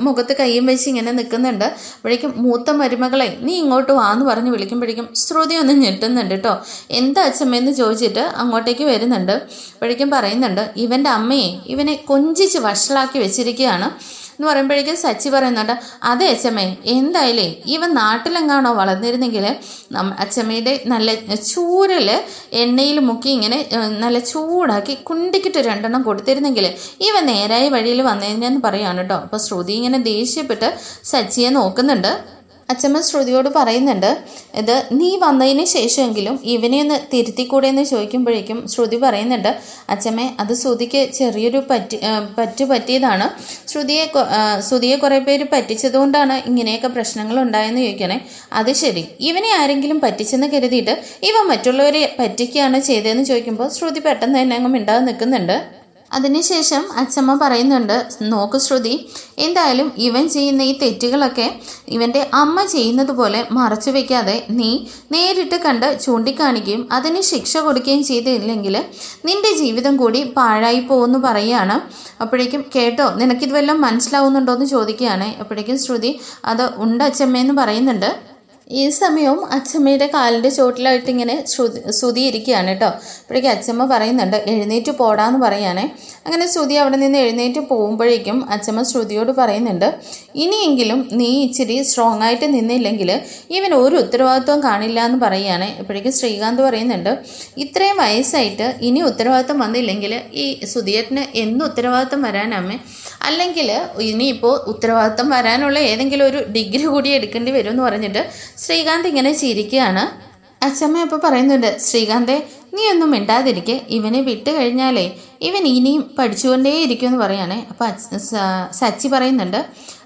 Speaker 1: മുഖത്ത് കയ്യും വെച്ച് ഇങ്ങനെ നിൽക്കുന്നുണ്ട് അപ്പോഴേക്കും മൂത്ത മരുമകളെ നീ ഇങ്ങോട്ട് വാന്ന് പറഞ്ഞ് വിളിക്കുമ്പോഴേക്കും ശ്രുതി ഒന്ന് ഞെട്ടുന്നുണ്ട് കേട്ടോ. എന്താ അച്ഛമ്മയെന്ന് ചോദിച്ചിട്ട് അങ്ങോട്ടേക്ക് വരുന്നുണ്ട്. അപ്പോഴേക്കും പറയുന്നുണ്ട് ഇവന്റെ അമ്മയെ ഇവനെ കൊഞ്ചിച്ച് വഷളാക്കി വെച്ചിരിക്കുകയാണ്. എന്ന് പറയുമ്പോഴേക്കും സച്ചി പറയുന്നുണ്ട് അതെ അച്ഛമ്മേ എന്തായാലേ ഇവൻ നാട്ടിലെങ്ങാണോ വളർന്നിരുന്നെങ്കിൽ നമ്മ അച്ഛമ്മയുടെ നല്ല ചൂരൽ എണ്ണയിൽ മുക്കി ഇങ്ങനെ നല്ല ചൂടാക്കി കുണ്ടിക്കിട്ട് രണ്ടെണ്ണം കൊടുത്തിരുന്നെങ്കിൽ ഇവ നേരായ വഴിയിൽ വന്നതിനെന്ന് പറയാണ് കേട്ടോ. അപ്പോൾ ശ്രുതി ഇങ്ങനെ ദേഷ്യപ്പെട്ട് സച്ചിയെ നോക്കുന്നുണ്ട്. അച്ഛമ്മ ശ്രുതിയോട് പറയുന്നുണ്ട് ഇത് നീ വന്നതിന് ശേഷമെങ്കിലും ഇവനെ ഒന്ന് തിരുത്തിക്കൂടെ എന്ന് ചോദിക്കുമ്പോഴേക്കും ശ്രുതി പറയുന്നുണ്ട് അച്ചമ്മേ അത് ശ്രുതിക്ക് ചെറിയൊരു പറ്റി പറ്റു പറ്റിയതാണ്. ശ്രുതിയെ ശ്രുതിയെ കുറേ പേര് പറ്റിച്ചതുകൊണ്ടാണ് ഇങ്ങനെയൊക്കെ പ്രശ്നങ്ങൾ ഉണ്ടായെന്ന് ചോദിക്കണേ. അത് ശരി. ഇവനെ ആരെങ്കിലും പറ്റിച്ചെന്ന് കരുതിയിട്ട് ഇവ മറ്റുള്ളവരെ പറ്റിക്കുകയാണ് ചെയ്തതെന്ന് ചോദിക്കുമ്പോൾ ശ്രുതി പെട്ടെന്ന് തന്നെ അങ്ങ് മിണ്ടാതെ നിൽക്കുന്നുണ്ട്. അതിനുശേഷം അച്ഛമ്മ പറയുന്നുണ്ട് നോക്ക് ശ്രുതി എന്തായാലും ഇവൻ ചെയ്യുന്ന ഈ തെറ്റുകളൊക്കെ ഇവന്റെ അമ്മ ചെയ്യുന്നത് പോലെ മറച്ചു വെക്കാതെ നീ നേരിട്ട് കണ്ട് ചൂണ്ടിക്കാണിക്കുകയും അതിന് ശിക്ഷ കൊടുക്കുകയും ചെയ്തില്ലെങ്കിൽ നിന്റെ ജീവിതം കൂടി പാഴായി പോകുമെന്ന് പറയുകയാണ്. അപ്പോഴേക്കും കേട്ടോ നിനക്കിത് വല്ലതും മനസ്സിലാവുന്നുണ്ടോ എന്ന് ചോദിക്കുകയാണ്. അപ്പോഴേക്കും ശ്രുതി അത് ഉണ്ട് അച്ഛമ്മയെന്ന് പറയുന്നുണ്ട്. ഈ സമയവും അച്ഛമ്മയുടെ കാലിന്റെ ചോട്ടിലായിട്ട് ഇങ്ങനെ ശ്രുതി ശ്രുതി ഇരിക്കുകയാണ് കേട്ടോ. അപ്പോഴേക്കും അച്ഛമ്മ പറയുന്നുണ്ട് എഴുന്നേറ്റ് പോടാന്ന് പറയാനേ അങ്ങനെ ശ്രുതി അവിടെ നിന്ന് എഴുന്നേറ്റ് പോകുമ്പോഴേക്കും അച്ഛമ്മ ശ്രുതിയോട് പറയുന്നുണ്ട് ഇനിയെങ്കിലും നീ ഇച്ചിരി സ്ട്രോങ് ആയിട്ട് നിന്നില്ലെങ്കിൽ ഇവൻ ഒരു ഉത്തരവാദിത്വം കാണില്ല എന്ന് പറയുകയാണ്. ഇപ്പോഴേക്കും ശ്രീകാന്ത് പറയുന്നുണ്ട് ഇത്രയും വയസ്സായിട്ട് ഇനി ഉത്തരവാദിത്വം വന്നില്ലെങ്കിൽ ഈ സുധിയേട്ടന് എന്ത് ഉത്തരവാദിത്വം വരാനമ്മേ അല്ലെങ്കിൽ ഇനിയിപ്പോൾ ഉത്തരവാദിത്തം വരാനുള്ള ഏതെങ്കിലും ഒരു ഡിഗ്രി കൂടി എടുക്കേണ്ടി വരും എന്ന് പറഞ്ഞിട്ട് ശ്രീകാന്ത് ഇങ്ങനെ ചിരിക്കുകയാണ്. അച്ഛമ്മ അപ്പോൾ പറയുന്നുണ്ട് ശ്രീകാന്തെ നീ ഒന്നും മിണ്ടാതിരിക്കെ. ഇവനെ വിട്ട് കഴിഞ്ഞാലേ ഇവൻ ഇനിയും പഠിച്ചുകൊണ്ടേയിരിക്കുമെന്ന് പറയുകയാണേ അപ്പോൾ സച്ചി പറയുന്നുണ്ട്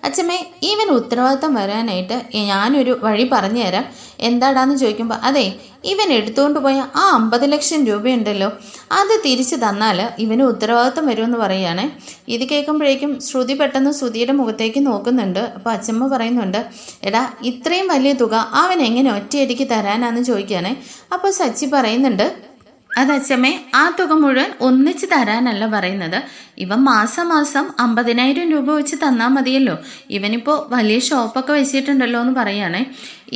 Speaker 1: അച്ഛമ്മേ ഇവൻ ഉത്തരവാദിത്തം വരാനായിട്ട് ഞാനൊരു വഴി പറഞ്ഞു തരാം എന്താടാന്ന് ചോദിക്കുമ്പോൾ അതെ ഇവൻ എടുത്തുകൊണ്ട് പോയ ആ അമ്പത് ലക്ഷം രൂപയുണ്ടല്ലോ. അത് തിരിച്ചു തന്നാൽ ഇവന് ഉത്തരവാദിത്തം വരുമെന്ന് പറയുകയാണ്. ഇത് കേൾക്കുമ്പോഴേക്കും ശ്രുതി പെട്ടെന്ന് ശ്രുതിയുടെ മുഖത്തേക്ക് നോക്കുന്നുണ്ട്. അപ്പോൾ അച്ഛമ്മ പറയുന്നുണ്ട് എടാ ഇത്രയും വലിയ തുക അവൻ എങ്ങനെ ഒറ്റയടിക്ക് തരാനാന്ന് ചോദിക്കുകയാണ്. അപ്പോൾ സച്ചി പറയുന്നുണ്ട് അതച്ഛമ്മേ ആ തുക മുഴുവൻ ഒന്നിച്ച് തരാനല്ല പറയുന്നത്. ഇവൻ മാസം മാസം അമ്പതിനായിരം രൂപ വെച്ച് തന്നാൽ മതിയല്ലോ. ഇവനിപ്പോൾ വലിയ ഷോപ്പൊക്കെ വെച്ചിട്ടുണ്ടല്ലോ എന്ന് പറയുകയാണേ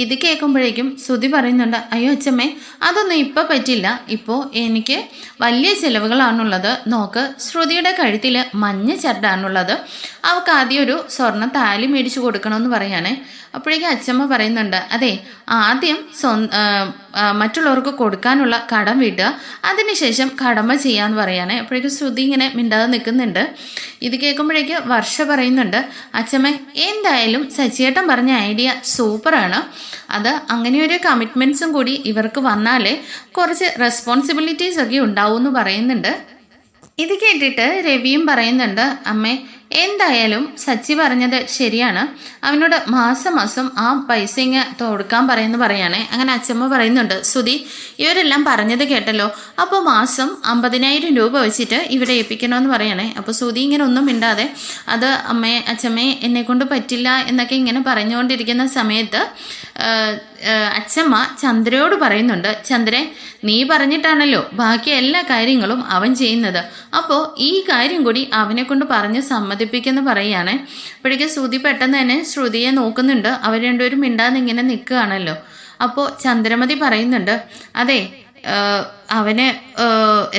Speaker 1: ഇത് കേൾക്കുമ്പോഴേക്കും ശ്രുതി പറയുന്നുണ്ട് അയ്യോ അച്ഛമ്മേ അതൊന്നും ഇപ്പോൾ പറ്റില്ല ഇപ്പോൾ എനിക്ക് വലിയ ചിലവുകളാണുള്ളത്. നോക്ക് ശ്രുതിയുടെ കഴുത്തിൽ മഞ്ഞ ചരടാണുള്ളത്. അവൾക്ക് ആദ്യം ഒരു സ്വർണ താലി മേടിച്ചു കൊടുക്കണമെന്ന് പറയുകയാണേ അപ്പോഴേക്കും അച്ഛമ്മ പറയുന്നുണ്ട് അതെ ആദ്യം സ്വ മറ്റുള്ളവർക്ക് കൊടുക്കാനുള്ള കടം വിടുക അതിനുശേഷം കടമ ചെയ്യാന്ന് പറയാണ്. അപ്പോഴേക്കും ശ്രുതി ഇങ്ങനെ മിണ്ടാതെ നിൽക്കുന്നുണ്ട്. ഇത് കേൾക്കുമ്പോഴേക്ക് വർഷ പറയുന്നുണ്ട് അച്ഛമ്മ എന്തായാലും സച്ചിയേട്ടൻ പറഞ്ഞ ഐഡിയ സൂപ്പറാണ്. അത് അങ്ങനെയൊരു ഒരു കമ്മിറ്റ്മെന്റ്സും കൂടി ഇവർക്ക് വന്നാലേ കുറച്ച് റെസ്പോൺസിബിലിറ്റീസ് ഒക്കെ ഉണ്ടാവും എന്ന് പറയുന്നുണ്ട്. ഇത് കേട്ടിട്ട് രവിയും പറയുന്നുണ്ട് അമ്മേ എന്തായാലും സച്ചി പറഞ്ഞത് ശരിയാണ്. അവനോട് മാസം മാസം ആ പൈസ ഇങ്ങ് കൊടുക്കാൻ പറയുന്നു പറയാണേ. അങ്ങനെ അച്ഛമ്മ പറയുന്നുണ്ട് സുധി ഇവരെല്ലാം പറഞ്ഞത് കേട്ടല്ലോ. അപ്പോൾ മാസം അമ്പതിനായിരം രൂപ വെച്ചിട്ട് ഇവിടെ ഏൽപ്പിക്കണമെന്ന് പറയണേ. അപ്പോൾ സുധി ഇങ്ങനെ ഒന്നും മിണ്ടാതെ അത് അമ്മയെ അച്ഛമ്മയെ എന്നെ കൊണ്ട് പറ്റില്ല എന്നൊക്കെ ഇങ്ങനെ പറഞ്ഞുകൊണ്ടിരിക്കുന്ന സമയത്ത് അച്ഛമ്മ ചന്ദ്രയോട് പറയുന്നുണ്ട് ചന്ദ്രൻ നീ പറഞ്ഞിട്ടാണല്ലോ ബാക്കി എല്ലാ കാര്യങ്ങളും അവൻ ചെയ്യുന്നത്. അപ്പോൾ ഈ കാര്യം കൂടി അവനെ കൊണ്ട് പറഞ്ഞ് സമ്മതിപ്പിക്കുന്നു പറയുകയാണ്. ഇപ്പോഴേക്ക് ശ്രുതി പെട്ടെന്ന് തന്നെ ശ്രുതിയെ നോക്കുന്നുണ്ട്. അവർ രണ്ടുപേരും മിണ്ടാതെ ഇങ്ങനെ നിൽക്കുകയാണല്ലോ. അപ്പോൾ ചന്ദ്രമതി പറയുന്നുണ്ട് അതെ അവന്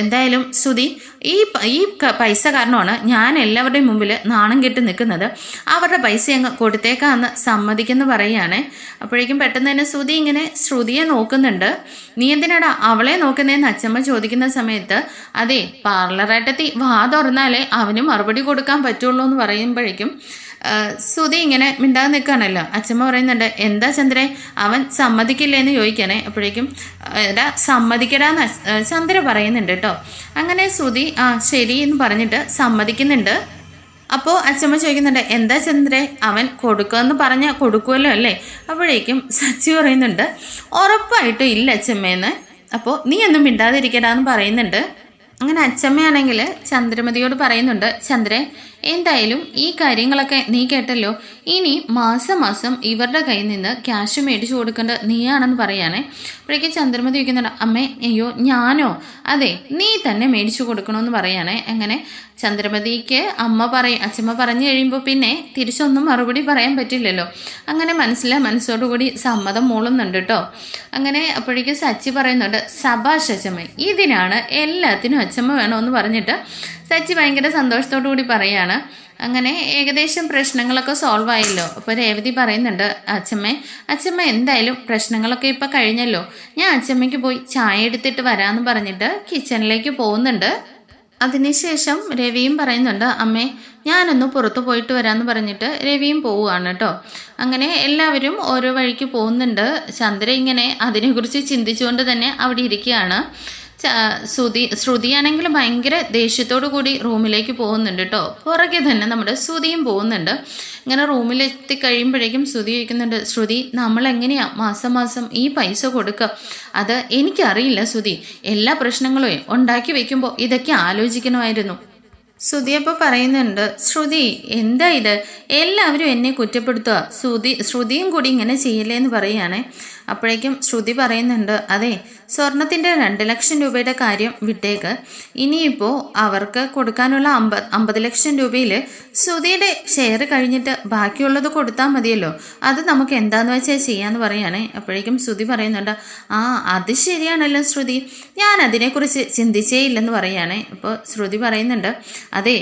Speaker 1: എന്തായാലും ശ്രുതി ഈ ഈ പൈസ കാരണമാണ് ഞാൻ എല്ലാവരുടെയും മുമ്പിൽ നാണം കെട്ട് നിൽക്കുന്നത്. അവരുടെ പൈസ അങ്ങ് കൊടുത്തേക്കാന്ന് സമ്മതിക്കുന്നു പറയുകയാണ്. അപ്പോഴേക്കും പെട്ടെന്ന് തന്നെ ശ്രുതി ഇങ്ങനെ ശ്രുതിയെ നോക്കുന്നുണ്ട്. നീ എന്തിനാടാ അവളെ നോക്കുന്നതെന്ന് അച്ഛമ്മ ചോദിക്കുന്ന സമയത്ത് അതെ പാർലറേട്ടത്തി വാ തുറന്നാലേ അവന് മറുപടി കൊടുക്കാൻ പറ്റുള്ളൂ എന്ന് പറയുമ്പോഴേക്കും സുധി ഇങ്ങനെ മിണ്ടാതെ നിൽക്കുകയാണല്ലോ. അച്ഛമ്മ പറയുന്നുണ്ട് എന്താ ചന്ദ്രൻ അവൻ സമ്മതിക്കില്ല എന്ന് ചോദിക്കണേ. അപ്പോഴേക്കും എടാ സമ്മതിക്കടാന്ന് ചന്ദ്ര പറയുന്നുണ്ട് കേട്ടോ. അങ്ങനെ സുധി ആ ശരി എന്ന് പറഞ്ഞിട്ട് സമ്മതിക്കുന്നുണ്ട്. അപ്പോൾ അച്ഛമ്മ ചോദിക്കുന്നുണ്ട് എന്താ ചന്ദ്രേ അവൻ കൊടുക്കുമെന്ന് പറഞ്ഞാൽ കൊടുക്കുമല്ലോ അല്ലേ? അപ്പോഴേക്കും സച്ചി പറയുന്നുണ്ട് ഉറപ്പായിട്ടും ഇല്ല അച്ഛമ്മേന്ന്. അപ്പോൾ നീ ഒന്നും മിണ്ടാതിരിക്കടാന്ന് പറയുന്നുണ്ട്. അങ്ങനെ അച്ഛമ്മയാണെങ്കിൽ ചന്ദ്രമതിയോട് പറയുന്നുണ്ട് ചന്ദ്രൻ എന്തായാലും ഈ കാര്യങ്ങളൊക്കെ നീ കേട്ടല്ലോ. ഇനി മാസം മാസം ഇവരുടെ കയ്യിൽ നിന്ന് ക്യാഷ് മേടിച്ചു കൊടുക്കേണ്ടത് നീയാണെന്ന് പറയാനേ അപ്പോഴേക്കും ചന്ദ്രമതി ചോദിക്കുന്നുണ്ട് അമ്മേ അയ്യോ ഞാനോ? അതെ നീ തന്നെ മേടിച്ചു കൊടുക്കണമെന്ന് പറയാനേ അങ്ങനെ ചന്ദ്രമതിക്ക് അമ്മ പറയും അച്ഛമ്മ പറഞ്ഞു കഴിയുമ്പോൾ പിന്നെ തിരിച്ചൊന്നും മറുപടി പറയാൻ പറ്റില്ലല്ലോ. അങ്ങനെ മനസ്സിലെ മനസ്സോടുകൂടി സമ്മതം മൂളുന്നുണ്ട് കേട്ടോ അങ്ങനെ അപ്പോഴേക്കും സച്ചി പറയുന്നുണ്ട് സഭാഷ് അച്ഛമ്മ ഇതിനാണ് എല്ലാത്തിനും അച്ഛമ്മ വേണമെന്ന് പറഞ്ഞിട്ട് സച്ചി ഭയങ്കര സന്തോഷത്തോടു കൂടി പറയാണ്. അങ്ങനെ ഏകദേശം പ്രശ്നങ്ങളൊക്കെ സോൾവ് ആയല്ലോ. അപ്പോൾ രേവതി പറയുന്നുണ്ട് അച്ഛമ്മ അച്ഛമ്മ എന്തായാലും പ്രശ്നങ്ങളൊക്കെ ഇപ്പം കഴിഞ്ഞല്ലോ. ഞാൻ അച്ഛമ്മയ്ക്ക് പോയി ചായ എടുത്തിട്ട് വരാമെന്ന് പറഞ്ഞിട്ട് കിച്ചണിലേക്ക് പോകുന്നുണ്ട്. അതിനുശേഷം രവിയും പറയുന്നുണ്ട് അമ്മേ ഞാനൊന്ന് പുറത്തു പോയിട്ട് വരാമെന്ന് പറഞ്ഞിട്ട് രവിയും പോവുകയാണ് കേട്ടോ അങ്ങനെ എല്ലാവരും ഓരോ വഴിക്ക് പോകുന്നുണ്ട്. ചന്ദ്ര ഇങ്ങനെ അതിനെക്കുറിച്ച് ചിന്തിച്ചുകൊണ്ട് തന്നെ അവിടെ ഇരിക്കുകയാണ്. ശ്രുതി ശ്രുതിയാണെങ്കിൽ ഭയങ്കര ദേഷ്യത്തോടു കൂടി റൂമിലേക്ക് പോകുന്നുണ്ട് കേട്ടോ പുറകെ തന്നെ നമ്മുടെ ശ്രുതിയും പോകുന്നുണ്ട്. ഇങ്ങനെ റൂമിലെത്തി കഴിയുമ്പോഴേക്കും ശ്രുതി ചോദിക്കുന്നുണ്ട് ശ്രുതി നമ്മൾ എങ്ങനെയാ മാസം മാസം ഈ പൈസ കൊടുക്കുക അത് എനിക്കറിയില്ല ശ്രുതി. എല്ലാ പ്രശ്നങ്ങളും ഉണ്ടാക്കി വെക്കുമ്പോൾ ഇതൊക്കെ ആലോചിക്കണമായിരുന്നു. ശ്രുതി അപ്പോൾ പറയുന്നുണ്ട് ശ്രുതി എന്താ ഇത്? എല്ലാവരും എന്നെ കുറ്റപ്പെടുത്തുക ശ്രുതി ശ്രുതിയും കൂടി ഇങ്ങനെ ചെയ്യില്ലേ എന്ന് പറയുകയാണേ. അപ്പോഴേക്കും ശ്രുതി പറയുന്നുണ്ട് അതെ സ്വർണത്തിന്റെ രണ്ട് ലക്ഷം രൂപയുടെ കാര്യം വിട്ടേക്ക്. ഇനിയിപ്പോൾ അവർക്ക് കൊടുക്കാനുള്ള അമ്പ അമ്പത് ലക്ഷം രൂപയിൽ ശ്രുതിയുടെ ഷെയർ കഴിഞ്ഞിട്ട് ബാക്കിയുള്ളത് കൊടുത്താൽ മതിയല്ലോ. അത് നമുക്ക് എന്താന്ന് വെച്ചാൽ ചെയ്യാന്ന് പറയുകയാണേ അപ്പോഴേക്കും ശ്രുതി പറയുന്നുണ്ട് ആ അത് ശരിയാണല്ലോ ശ്രുതി. ഞാൻ അതിനെക്കുറിച്ച് ചിന്തിച്ചേ ഇല്ലെന്ന് പറയുകയാണേ അപ്പോൾ ശ്രുതി പറയുന്നുണ്ട് അതെ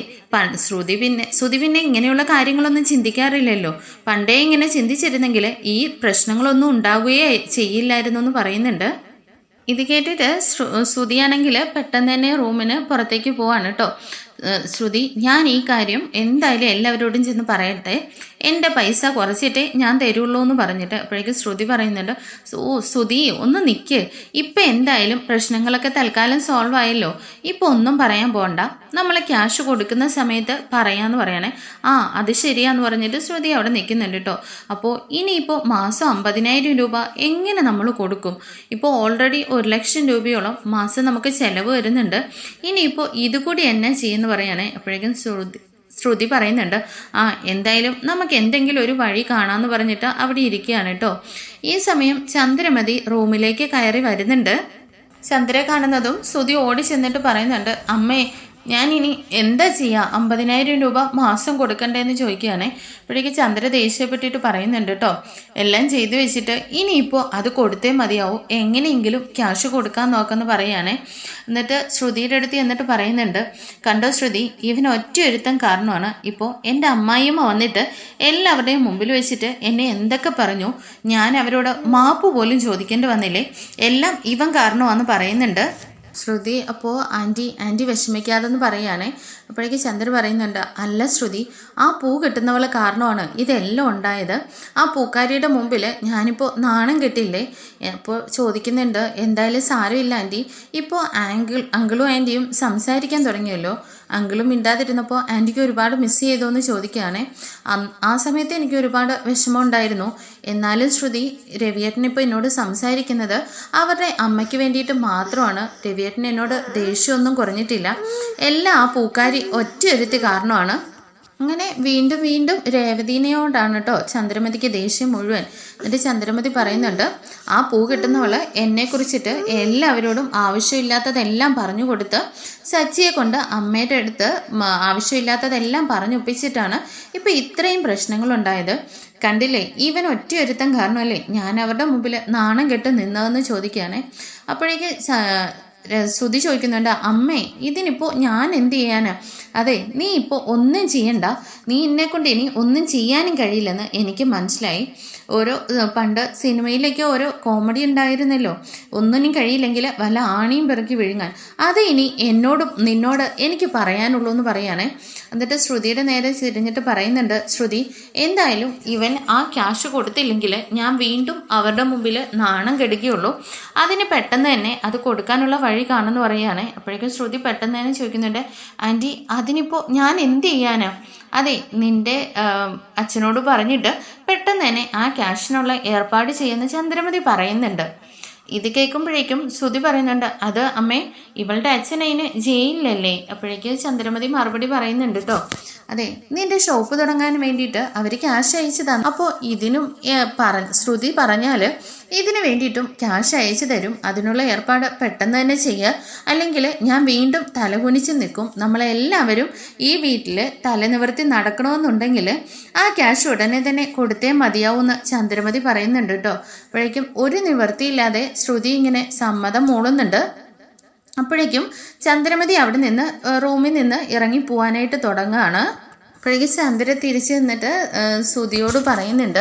Speaker 1: ശ്രുതി പിന്നെ ശ്രുതി പിന്നെ ഇങ്ങനെയുള്ള കാര്യങ്ങളൊന്നും ചിന്തിക്കാറില്ലല്ലോ. പണ്ടേ ഇങ്ങനെ ചിന്തിച്ചിരുന്നെങ്കിൽ ഈ പ്രശ്നങ്ങളൊന്നും ഉണ്ടാവുകയേ ചെയ്യില്ലായിരുന്നു എന്ന് പറയുന്നുണ്ട്. ഇത് കേട്ടിട്ട് ശ്രു ശ്രുതിയാണെങ്കിൽ പെട്ടെന്ന് തന്നെ റൂമിന് പുറത്തേക്ക് പോവാണ് കേട്ടോ ശ്രുതി ഞാൻ ഈ കാര്യം എന്തായാലും എല്ലാവരോടും ചെന്ന് പറയട്ടെ. എന്റെ പൈസ കുറച്ചിട്ടേ ഞാൻ തരുള്ളൂ എന്ന് പറഞ്ഞിട്ട് അപ്പോഴേക്കും ശ്രുതി പറയുന്നുണ്ട് ഓ ശ്രുതി ഒന്ന് നിൽക്ക് ഇപ്പം എന്തായാലും പ്രശ്നങ്ങളൊക്കെ തൽക്കാലം സോൾവ് ആയല്ലോ. ഇപ്പോൾ ഒന്നും പറയാൻ പോകണ്ട നമ്മൾ ക്യാഷ് കൊടുക്കുന്ന സമയത്ത് പറയാമെന്ന് പറയണേ. ആ അത് ശരിയാന്ന് പറഞ്ഞിട്ട് ശ്രുതി അവിടെ നിൽക്കുന്നുണ്ട് കേട്ടോ അപ്പോൾ ഇനിയിപ്പോൾ മാസം അമ്പതിനായിരം രൂപ എങ്ങനെ നമ്മൾ കൊടുക്കും? ഇപ്പോൾ ഓൾറെഡി ഒരു ലക്ഷം രൂപയോളം മാസം നമുക്ക് ചിലവ് വരുന്നുണ്ട്. ഇനിയിപ്പോൾ ഇതുകൂടി എന്നാ ചെയ്യുമെന്ന് പറയണേ? അപ്പോഴേക്കും ശ്രുതി ശ്രുതി പറയുന്നുണ്ട് ആ എന്തായാലും നമുക്ക് എന്തെങ്കിലും ഒരു വഴി കാണാമെന്ന് പറഞ്ഞിട്ട് അവിടെ ഇരിക്കുകയാണ് കേട്ടോ ഈ സമയം ചന്ദ്രമതി റൂമിലേക്ക് കയറി വരുന്നുണ്ട്. ചന്ദ്രയെ കാണുന്നതും ശ്രുതി ഓടി ചെന്നിട്ട് പറയുന്നുണ്ട് അമ്മേ ഞാൻ ഇനി എന്താ ചെയ്യുക അമ്പതിനായിരം രൂപ മാസം കൊടുക്കണ്ടേന്ന് ചോദിക്കുകയാണേ. അപ്പോഴേക്ക് ചന്ദ്ര ദേഷ്യപ്പെട്ടിട്ട് പറയുന്നുണ്ട് കേട്ടോ. എല്ലാം ചെയ്തു വെച്ചിട്ട് ഇനിയിപ്പോൾ അത് കൊടുത്തേ മതിയാവും. എങ്ങനെയെങ്കിലും ക്യാഷ് കൊടുക്കാൻ നോക്കുമെന്ന് പറയുകയാണേ. എന്നിട്ട് ശ്രുതിയുടെ അടുത്ത് എന്നിട്ട് പറയുന്നുണ്ട് കണ്ടോ ശ്രുതി ഇവൻ ഒറ്റ ഒരുത്തം കാരണമാണ്. ഇപ്പോൾ എന്റെ അമ്മായിയമ്മ വന്നിട്ട് എല്ലാവരുടെയും മുമ്പിൽ വെച്ചിട്ട് എന്നെ എന്തൊക്കെ പറഞ്ഞു? ഞാൻ അവരോട് മാപ്പ് പോലും ചോദിക്കേണ്ടി വന്നില്ലേ? എല്ലാം ഇവൻ കാരണമാണെന്ന് പറയുന്നുണ്ട്. ശ്രുതി അപ്പോൾ ആന്റി ആന്റി വിഷമിക്കാതെന്ന് പറയുകയാണേ. അപ്പോഴേക്ക് ചന്ദ്ര പറയുന്നുണ്ട് അല്ല ശ്രുതി ആ പൂ കിട്ടുന്നവളെ കാരണമാണ് ഇതെല്ലാം ഉണ്ടായത്. ആ പൂക്കാരിയുടെ മുമ്പിൽ ഞാനിപ്പോൾ നാണം കെട്ടില്ലേ അപ്പോൾ ചോദിക്കുന്നുണ്ട് എന്തായാലും സാരമില്ല ആന്റി ഇപ്പോൾ ആങ്കിൾ അങ്കിളും ആന്റിയും സംസാരിക്കാൻ തുടങ്ങിയല്ലോ. അങ്കിളും മിണ്ടാതിരുന്നപ്പോൾ ആന്റിക്ക് ഒരുപാട് മിസ് ചെയ്തോ എന്ന് ചോദിക്കുകയാണേ ആ സമയത്ത് എനിക്ക് ഒരുപാട് വിഷമം ഉണ്ടായിരുന്നു എന്നാലും ശ്രുതി രവിയേട്ടൻ ഇപ്പോൾ എന്നോട് സംസാരിക്കുന്നത് അവരുടെ അമ്മയ്ക്ക് വേണ്ടിയിട്ട് മാത്രമാണ്. രവിയേട്ടൻ എന്നോട് ദേഷ്യമൊന്നും കുറഞ്ഞിട്ടില്ല. എല്ലാം ആ പൂക്കാരി ഒറ്റയൊരുത്തി കാരണമാണ്. അങ്ങനെ വീണ്ടും വീണ്ടും രേവതിനെയോടാണ് കേട്ടോ ചന്ദ്രമതിക്ക് ദേഷ്യം മുഴുവൻ. എന്നിട്ട് ചന്ദ്രമതി പറയുന്നുണ്ട് ആ പൂ കിട്ടുന്നവൾ എന്നെ കുറിച്ചിട്ട് എല്ലാവരോടും ആവശ്യമില്ലാത്തതെല്ലാം പറഞ്ഞു കൊടുത്ത് സച്ചിയെ കൊണ്ട് അമ്മയുടെ അടുത്ത് ആവശ്യമില്ലാത്തതെല്ലാം പറഞ്ഞൊപ്പിച്ചിട്ടാണ് ഇപ്പൊ ഇത്രയും പ്രശ്നങ്ങൾ പ്രശ്നങ്ങളുണ്ടായത്. കണ്ടില്ലേ ഇവൻ ഒറ്റയൊരുത്തം കാരണമല്ലേ? ഞാൻ അവരുടെ മുമ്പിൽ നാണം കെട്ട് നിന്നതെന്ന് ചോദിക്കുകയാണേ. അപ്പോഴേക്ക് ശ്രുതി ചോദിക്കുന്നുണ്ട് അമ്മേ ഇതിനിപ്പോൾ ഞാൻ എന്ത് ചെയ്യാനാ? അതെ നീ ഇപ്പോൾ ഒന്നും ചെയ്യണ്ട. നീ എന്നെ കൊണ്ട് ഇനി ഒന്നും ചെയ്യാനും കഴിയില്ലെന്ന് എനിക്ക് മനസ്സിലായി. ഓരോ പണ്ട് സിനിമയിലൊക്കെ ഓരോ കോമഡി ഉണ്ടായിരുന്നല്ലോ. ഒന്നിനും കഴിയില്ലെങ്കിൽ വല്ല ആണിയും പിറക്കി വിഴുങ്ങാൻ. അത് ഇനി എന്നോട് നിന്നോട് എനിക്ക് പറയാനുള്ളൂ എന്ന് പറയാണേ. എന്നിട്ട് ശ്രുതിയുടെ നേരെ തിരിഞ്ഞിട്ട് പറയുന്നുണ്ട് ശ്രുതി എന്തായാലും ഇവൻ ആ ക്യാഷ് കൊടുത്തില്ലെങ്കിൽ ഞാൻ വീണ്ടും അവരുടെ മുമ്പിൽ നാണം കെടുകയുള്ളൂ. അതിന് പെട്ടെന്ന് തന്നെ അത് കൊടുക്കാനുള്ള വഴി കാണുമെന്ന് പറയുകയാണേ അപ്പോഴേക്കും ശ്രുതി പെട്ടെന്ന് തന്നെ ചോദിക്കുന്നുണ്ട് ആന്റി അതിനിപ്പോൾ ഞാൻ എന്ത് ചെയ്യാനാ? അതെ നിന്റെ അച്ഛനോട് പറഞ്ഞിട്ട് പെട്ടെന്ന് തന്നെ ആ ക്യാഷിനുള്ള ഏർപ്പാട് ചെയ്യുന്ന ചന്ദ്രമതി പറയുന്നുണ്ട്. ഇത് കേൾക്കുമ്പോഴേക്കും ശ്രുതി പറയുന്നുണ്ട് അത് അമ്മേ ഇവളുടെ അച്ഛൻ അതിന് ജയിലിലല്ലേ? അപ്പോഴേക്ക് ചന്ദ്രമതി മറുപടി പറയുന്നുണ്ട് കേട്ടോ അതെ നിന്റെ ഷോപ്പ് തുടങ്ങാൻ വേണ്ടിയിട്ട് അവർ ക്യാഷ് അയച്ചു തന്നു. അപ്പോൾ ഇതിനും പറ ശ്രുതി പറഞ്ഞാൽ ഇതിന് വേണ്ടിയിട്ടും ക്യാഷ് അയച്ചു തരും. അതിനുള്ള ഏർപ്പാട് പെട്ടെന്ന് തന്നെ ചെയ്യുക. അല്ലെങ്കിൽ ഞാൻ വീണ്ടും തലകുനിച്ച് നിൽക്കും. നമ്മളെല്ലാവരും ഈ വീട്ടിൽ തലനിവർത്തി നടക്കണമെന്നുണ്ടെങ്കിൽ ആ ക്യാഷ് ഉടനെ തന്നെ കൊടുത്തേ മതിയാവൂന്ന് ചന്ദ്രമതി പറയുന്നുണ്ട് കേട്ടോ. അപ്പോഴേക്കും ഒരു നിവർത്തിയില്ലാതെ ശ്രുതി ഇങ്ങനെ സമ്മതം മൂളുന്നുണ്ട്. അപ്പോഴേക്കും ചന്ദ്രമതി അവിടെ നിന്ന് റൂമിൽ നിന്ന് ഇറങ്ങി പോവാനായിട്ട് തുടങ്ങുകയാണ്. അപ്പോഴേക്കും ചന്ദ്ര തിരിച്ചു നിന്നിട്ട് ശ്രുതിയോട് പറയുന്നുണ്ട്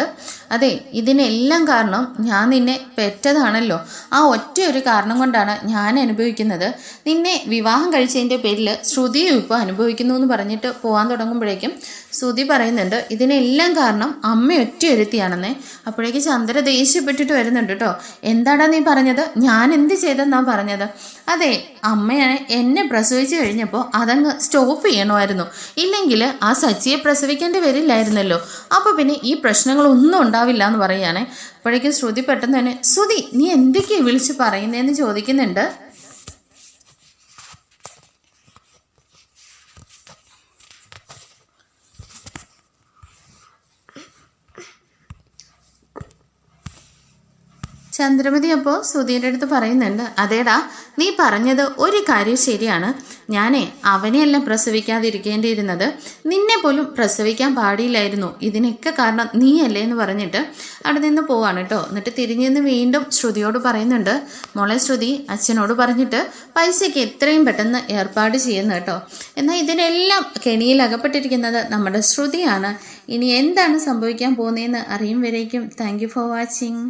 Speaker 1: അതെ ഇതിനെല്ലാം കാരണം ഞാൻ നിന്നെ പെറ്റതാണല്ലോ. ആ ഒറ്റ ഒരു കാരണം കൊണ്ടാണ് ഞാൻ അനുഭവിക്കുന്നത്. നിന്നെ വിവാഹം കഴിച്ചതിന്റെ പേരിൽ ശ്രുതിയും ഇപ്പോൾ അനുഭവിക്കുന്നു എന്ന് പറഞ്ഞിട്ട് പോകാൻ തുടങ്ങുമ്പോഴേക്കും ശ്രുതി പറയുന്നുണ്ട് ഇതിനെല്ലാം കാരണം അമ്മ ഒറ്റ ഒരുത്തിയാണെന്നേ അപ്പോഴേക്ക് ചന്ദ്ര ദേഷ്യപ്പെട്ടിട്ട് വരുന്നുണ്ട് കേട്ടോ എന്താടാ നീ പറഞ്ഞത്? ഞാൻ എന്ത് ചെയ്തെന്നാ പറഞ്ഞത്? അതെ അമ്മയാണ് എന്നെ പ്രസവിച്ചു കഴിഞ്ഞപ്പോൾ അതങ്ങ് സ്റ്റോപ്പ് ചെയ്യണമായിരുന്നു. ഇല്ലെങ്കിൽ ആ സച്ചിയെ പ്രസവിക്കേണ്ടി വരില്ലായിരുന്നല്ലോ. അപ്പോൾ പിന്നെ ഈ പ്രശ്നങ്ങളൊന്നും ഉണ്ടാവില്ല എന്ന് പറയുകയാണെ. അപ്പോഴേക്കും ശ്രുതി പെട്ടെന്ന് തന്നെ ശ്രുതി നീ എന്തൊക്കെയാണ് വിളിച്ച് പറയുന്നതെന്ന് ചോദിക്കുന്നുണ്ട്? ചന്ദ്രമതി അപ്പോൾ സുധീന്റെ അടുത്ത് പറയുന്നുണ്ട് അതേടാ നീ പറഞ്ഞത് ഒരു കാര്യം ശരിയാണ്. ഞാനേ അവനെയല്ല പ്രസവിക്കാതിരിക്കേണ്ടിയിരുന്നത്. നിന്നെ പോലും പ്രസവിക്കാൻ പാടിയില്ലായിരുന്നു ഇതിനൊക്കെ കാരണം നീയല്ലേ എന്ന് പറഞ്ഞിട്ട് അവിടെ നിന്ന് പോവാണ് കേട്ടോ. എന്നിട്ട് തിരിഞ്ഞു നിന്ന് വീണ്ടും ശ്രുതിയോട് പറയുന്നുണ്ട് മോളെ ശ്രുതി അച്ഛനോട് പറഞ്ഞിട്ട് പൈസയ്ക്ക് എത്രയും പെട്ടെന്ന് ഏർപ്പാട് ചെയ്യുന്നു കേട്ടോ. എന്നാൽ ഇതിനെല്ലാം കെണിയിൽ അകപ്പെട്ടിരിക്കുന്നത് നമ്മുടെ ശ്രുതിയാണ്. ഇനി എന്താണ് സംഭവിക്കാൻ പോകുന്നതെന്ന് അറിയും വരേക്കും താങ്ക് ഫോർ വാച്ചിങ്